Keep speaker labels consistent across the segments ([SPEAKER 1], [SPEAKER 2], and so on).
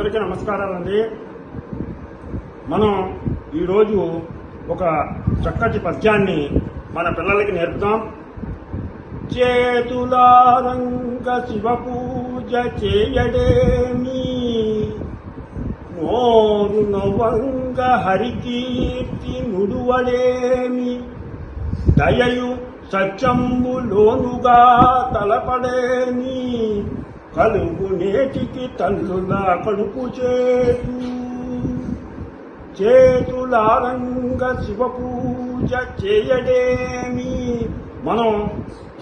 [SPEAKER 1] అందరికీ నమస్కారాలండి. మనం ఈరోజు ఒక చక్కటి పద్యాన్ని మన పిల్లలకి నేర్పుతాం చేతులారంగ శివ పూజ చేయడేమి నోరు నవ్వంగ హరికీర్తి నుడువడేమి దయయు సత్యంబులోనుగా తలపడేమి కలుగు నేటికి తండ్రుల కడుపు చేతు. చేతులారంగ శివ పూజ చేయడేమి? మనం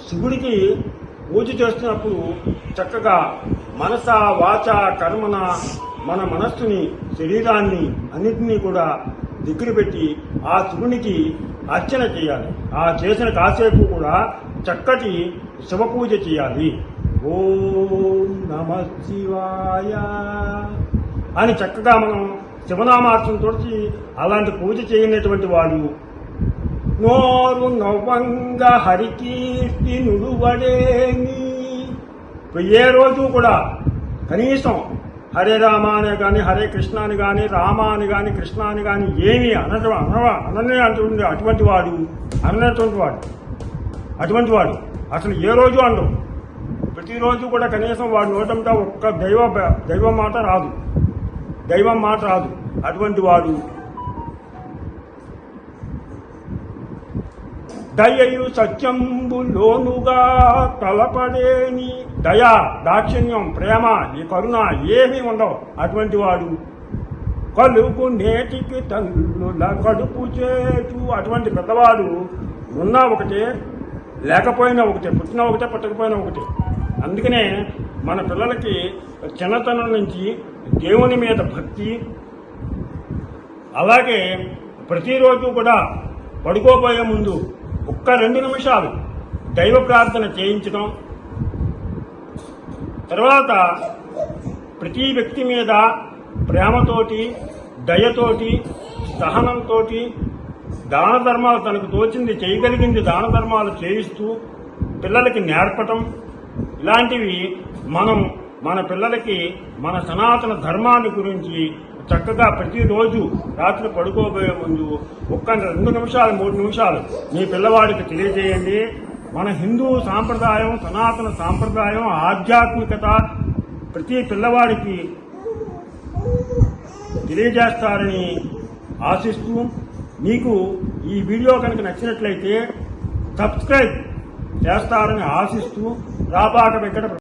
[SPEAKER 1] శివుడికి పూజ చేస్తున్నప్పుడు చక్కగా మనస వాచ కర్మన మన మనస్సుని శరీరాన్ని అన్నింటినీ కూడా దగ్గర పెట్టి ఆ శివునికి అర్చన చేయాలి. ఆ చేసిన కాసేపు కూడా చక్కటి శివపూజ చేయాలి. ఓం నమ శివాయ అని చక్కగా మనం శివనామార్చన తోచి అలాంటి పూజ చేయనటువంటి వాడు నోరు నవ్వంగ హరికీర్తి నుడువడేమి? ఏ రోజు కూడా కనీసం హరే రామ అని కానీ హరే కృష్ణ అని కానీ రామ అని కానీ కృష్ణ అని కానీ ఏమి అనటం అనవా అననే అంటుండే అటువంటి వాడు అననటువంటి వాడు. అటువంటి వాడు. అసలు ఏ రోజు అండవు ప్రతిరోజు కూడా కనీసం వాడు నోటంతా ఒక్క దైవ దైవ మాట రాదు. దైవం మాట రాదు. అటువంటి వాడు. దయయు సత్యంబులోనుగా తలపడేని దయ దాక్షిణ్యం ప్రేమ ఈ కరుణ ఏమీ ఉండవు. అటువంటి వాడు కలుపు నేటికి తల్లుల కడుపు చేటు. అటువంటి పెద్దవాడు ఉన్నా ఒకటే లేకపోయినా ఒకటే పుట్టినా ఒకటే పుట్టకపోయినా ఒకటే. అందుకనే మన పిల్లలకి చిన్నతనం నుంచి దేవుని మీద భక్తి అలాగే ప్రతిరోజు కూడా పడుకోబోయే ముందు ఒక్క రెండు నిమిషాలు దైవ ప్రార్థన చేయించడం. తర్వాత ప్రతి వ్యక్తి మీద ప్రేమతోటి దయతోటి సహనంతో దాన ధర్మాలు తనకు తోచింది చేయగలిగింది దాన ధర్మాలు చేయిస్తూ పిల్లలకి నేర్పటం. ఇలాంటివి మనం మన పిల్లలకి మన సనాతన ధర్మాన్ని గురించి చక్కగా ప్రతిరోజు రాత్రి పడుకోబోయే ముందు ఒక్క రెండు నిమిషాలు మూడు నిమిషాలు మీ పిల్లవాడికి తెలియజేయండి. మన హిందూ సాంప్రదాయం సనాతన సాంప్రదాయం ఆధ్యాత్మికత ప్రతి పిల్లవాడికి తెలియజేస్తారని ఆశిస్తూ మీకు ఈ వీడియో కనుక నచ్చినట్లయితే సబ్స్క్రైబ్ చేస్తారని ఆశిస్తూ రాబాట వెంకట